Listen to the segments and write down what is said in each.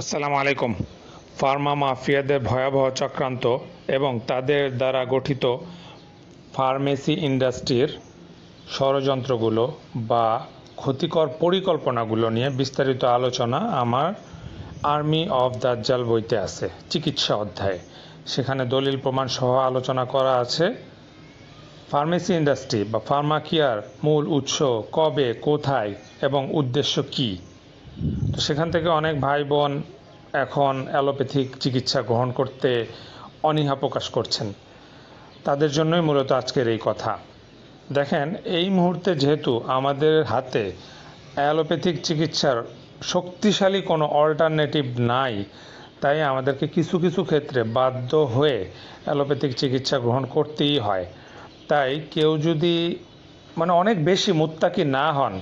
আসসালামু আলাইকুম। ফার্মা মাফিয়াদের ভয়াবহ চক্রান্ত এবং তাদের দ্বারা গঠিত ফার্মেসি ইন্ডাস্ট্রির ষড়যন্ত্রগুলো বা ক্ষতিকর পরিকল্পনাগুলো নিয়ে বিস্তারিত আলোচনা আমার আর্মি অফ দাজ্জাল বইতে আছে, চিকিৎসা অধ্যায়ে। সেখানে দলিল প্রমাণ সহ আলোচনা করা আছে। ফার্মেসি ইন্ডাস্ট্রি বা ফার্মাকিয়ার মূল উৎস কবে, কোথায় এবং উদ্দেশ্য কী? সেখান থেকে অনেক ভাই বোন এখন অ্যালোপ্যাথিক চিকিৎসা গ্রহণ করতে অনীহা প্রকাশ করছেন। তাদের জন্যই মূলত আজকের এই কথা। দেখেন, এই মুহূর্তে যেহেতু আমাদের হাতে অ্যালোপ্যাথিক চিকিৎসার শক্তিশালী কোনো অল্টারনেটিভ নাই, তাই আমাদেরকে কিছু কিছু ক্ষেত্রে বাধ্য হয়ে অ্যালোপ্যাথিক চিকিৎসা গ্রহণ করতেই হয়। তাই কেউ যদি মানে অনেক বেশি মুত্তাকি না হন,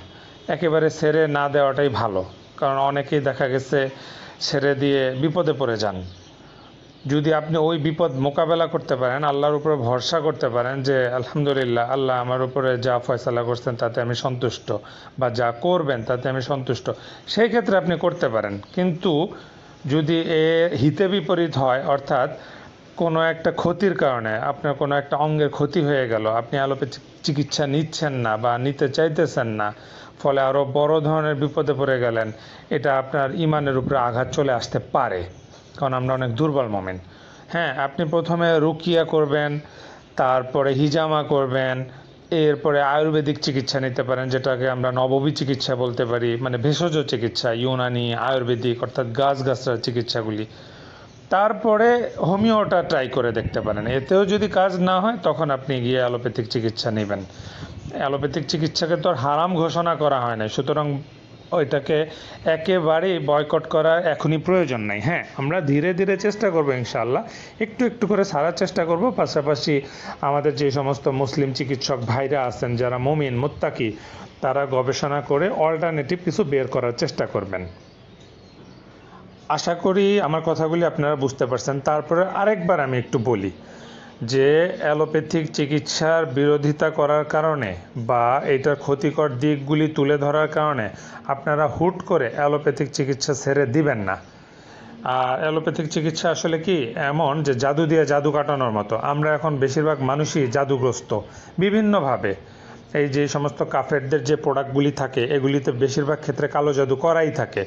একেবারে সেরে না দেওয়াটাই ভালো। কারণ অনেকেই দেখা গেছে ছেড়ে দিয়ে বিপদে পড়ে যান। যদি আপনি ওই বিপদ মোকাবেলা করতে পারেন, আল্লাহর উপরে ভরসা করতে পারেন যে, আলহামদুলিল্লাহ, আল্লাহ আমার উপরে যা ফয়সালা করছেন তাতে আমি সন্তুষ্ট বা যা করবেন তাতে আমি সন্তুষ্ট। সেই ক্ষেত্রে আপনি করতে পারেন। কিন্তু যদি এ হিতে বিপরীত হয়, অর্থাৎ কোনো একটা ক্ষতির কারণে আপনার কোনো একটা অঙ্গের ক্ষতি হয়ে গেল, আপনি অ্যালোপ্যাথিক চিকিৎসা নিচ্ছেন না বা নিতে চাইতেছেন না, ফলে আরও বড় ধরনের বিপদে পড়ে গেলেন, এটা আপনার ইমানের উপরে আঘাত চলে আসতে পারে। কারণ আমরা অনেক দুর্বল মোমেন। হ্যাঁ আপনি প্রথমে রুকিয়া করবেন, তারপরে হিজামা করবেন, এরপরে আয়ুর্বেদিক চিকিৎসা নিতে পারেন, যেটাকে আমরা নববী চিকিৎসা বলতে পারি মানে ভেষজ চিকিৎসা, ইউনানি আয়ুর্বেদিক, অর্থাৎ গাছ গাছড়ার চিকিৎসাগুলি। তারপরে হোমিওটা ট্রাই করে দেখতে পারেন। এতেও যদি কাজ না হয়, তখন আপনি গিয়ে অ্যালোপ্যাথিক চিকিৎসা নেবেন। অ্যালোপ্যাথিক চিকিৎসাকে তো হারাম ঘোষণা করা হয় না সুতরাং ওইটাকে একেবারেই বয়কট করা এখনই প্রয়োজন নাই। হ্যাঁ আমরা ধীরে ধীরে চেষ্টা করব ইনশাল্লাহ একটু একটু করে সারার চেষ্টা করব। পাশাপাশি আমাদের যে সমস্ত মুসলিম চিকিৎসক ভাইরা আছেন, যারা মমিন, মোত্তাকি, তারা গবেষণা করে অল্টারনেটিভ কিছু বের করার চেষ্টা করবেন। আশা করি আমার কথাগুলি আপনারা বুঝতে পারছেন। তারপরে আরেকবার আমি একটু বলি যে অ্যালোপ্যাথিক চিকিৎসার বিরোধিতা করার কারণে বা এটার ক্ষতিকর দিকগুলি তুলে ধরার কারণে আপনারা হুট করে অ্যালোপ্যাথিক চিকিৎসা ছেড়ে দিবেন না। আর অ্যালোপ্যাথিক চিকিৎসা আসলে কি? এমন যে জাদু দিয়ে জাদু কাটানোর মতো। আমরা এখন বেশিরভাগ মানুষই জাদুগ্রস্ত, বিভিন্নভাবে। এই যে সমস্ত কাফেরদের যে প্রোডাক্টগুলি থাকে, এগুলিতে বেশিরভাগ ক্ষেত্রে কালো জাদু করাই থাকে।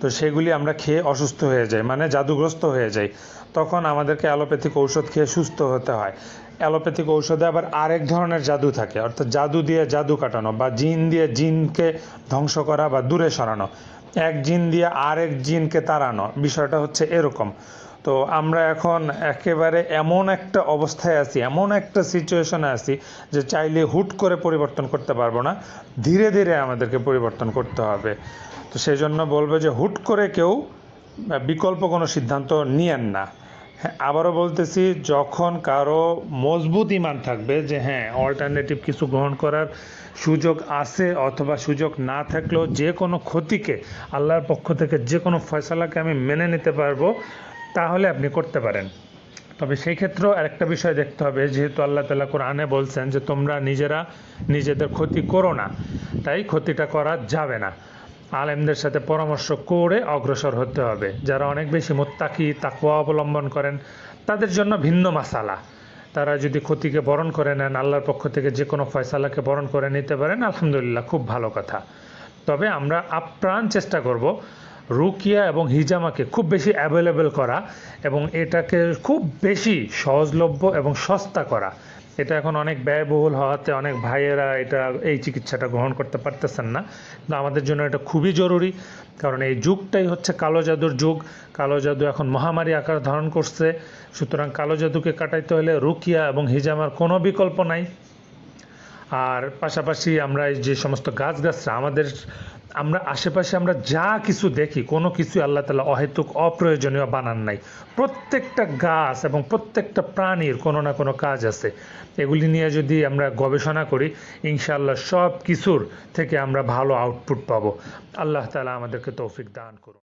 তো সেগুলি আমরা খেয়ে অসুস্থ হয়ে যাই মানে জাদুগ্রস্ত হয়ে যাই। তখন আমাদেরকে অ্যালোপ্যাথিক ঔষধ খেয়ে সুস্থ হতে হয়। অ্যালোপ্যাথিক ঔষধে আবার আরেক ধরনের জাদু থাকে, অর্থাৎ জাদু দিয়ে জাদু কাটানো বা জিন দিয়ে জিনকে ধ্বংস করা বা দূরে সরানো। এক জিন দিয়ে আরেক জিনকে তাড়ানো। বিষয়টা হচ্ছে এরকম। তো আমরা এখন একেবারে এমন একটা অবস্থায় আছি, এমন একটা সিচুয়েশনে আছি যে চাইলে হুট করে পরিবর্তন করতে পারব না। ধীরে ধীরে আমাদেরকে পরিবর্তন করতে হবে। তো সেই জন্য বলব যে হুট করে কেউ বিকল্প কোনো সিদ্ধান্ত নিয়েন না। আবারও বলতেছি, যখন কারও মজবুত ইমান থাকবে যে হ্যাঁ অল্টারনেটিভ কিছু গ্রহণ করার সুযোগ আছে অথবা সুযোগ না থাকলেও যে কোনো ক্ষতিকে, আল্লাহর পক্ষ থেকে যে কোনো ফয়সালাকে আমি মেনে নিতে পারব, তাহলে আপনি করতে পারেন। তবে সেই ক্ষেত্রেও আরেকটা বিষয় দেখতে হবে, যেহেতু আল্লাহ তালা কোরআনে বলছেন যে তোমরা নিজেরা নিজেদের ক্ষতি করো না, তাই ক্ষতিটা করা যাবে না। আলেমদের সাথে পরামর্শ করে অগ্রসর হতে হবে। যারা অনেক বেশি মোত্তাকি তাকুয়া অবলম্বন করেন, তাদের জন্য ভিন্ন মাসালা। তারা যদি ক্ষতিকে বরণ করে নেন, আল্লাহর পক্ষ থেকে যে কোনো ফয়সালাকে বরণ করে নিতে পারেন, আলহামদুলিল্লাহ, খুব ভালো কথা। তবে আমরা আপ্রাণ চেষ্টা করব রুকিয়া এবং হিজামাকে খুব বেশি অ্যাভেলেবেল করা এবং এটাকে খুব বেশি সহজলভ্য এবং সস্তা করা। এটা এখন অনেক ব্যয়বহুল হওয়াতে অনেক ভাইয়েরা এটা, এই চিকিৎসাটা গ্রহণ করতে পারতেছেন না। কিন্তু আমাদের জন্য এটা খুবই জরুরি, কারণ এই যুগটাই হচ্ছে কালো জাদুর যুগ। কালো জাদু এখন মহামারী আকার ধারণ করছে, সুতরাং কালো জাদুকে কাটাইতে হলে রুকিয়া এবং হিজামার কোনো বিকল্প নাই। আর পাশাপাশি আমরা এই যে সমস্ত গাছগাছরা, আমাদের আমরা আশেপাশে আমরা যা কিছু দেখি, কোনো কিছু আল্লাহ তালা অহেতুক, অপ্রয়োজনীয় বানান নাই। প্রত্যেকটা গাছ এবং প্রত্যেকটা প্রাণীর কোনো না কোনো কাজ আছে। এগুলি নিয়ে যদি আমরা গবেষণা করি, ইনশাআল্লাহ সব কিছুর থেকে আমরা ভালো আউটপুট পাবো। আল্লাহ তালা আমাদেরকে তৌফিক দান করুন